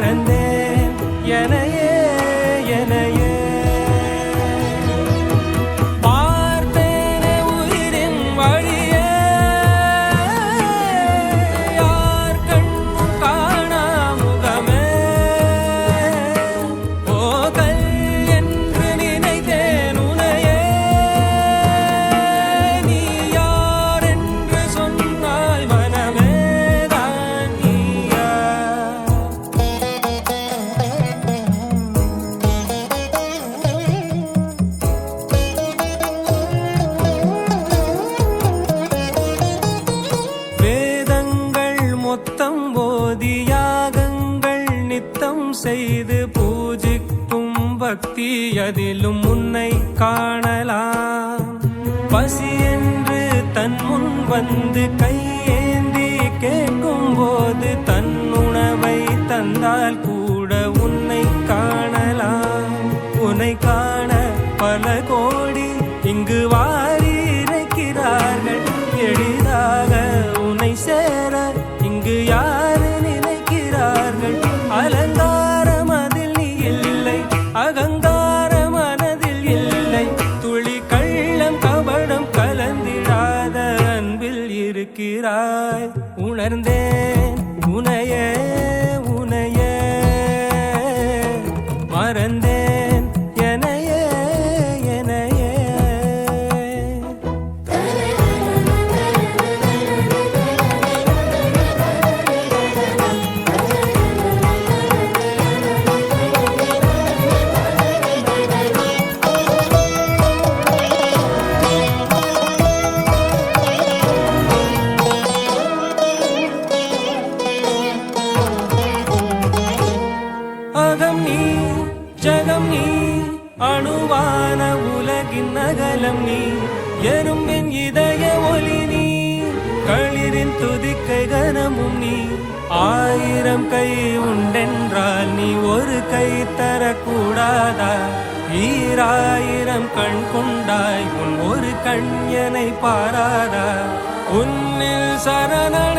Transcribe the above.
para. மொத்தம் யாகங்கள் நித்தம் செய்து பூஜிக்கும் பக்தி அதிலும் உன்னை காணலாம். பசி என்று தன் முன் வந்து கையேந்தி கேட்கும் போது தன் உணவை தந்தால் கூட உன்னை காணலாம். உன்னை காண பல கோடி இங்கு வாரி இறைக்கிறார்கள் எளிதாக உன்னை சேர இங்கு யார் உணர்ந்தேன். உலகம் நீ அணுவான உலகின் அகலம் நீ எறும்பின் இதய ஒளி நீ களிரின் துதிக்கை கனமும் நீ. ஆயிரம் கை உண்டென்றால் நீ ஒரு கை தரக்கூடாதா? ஈராயிரம் கண் கொண்டாய் உன் ஒரு கண் எனை பாராதா? உன்னில் சரணன்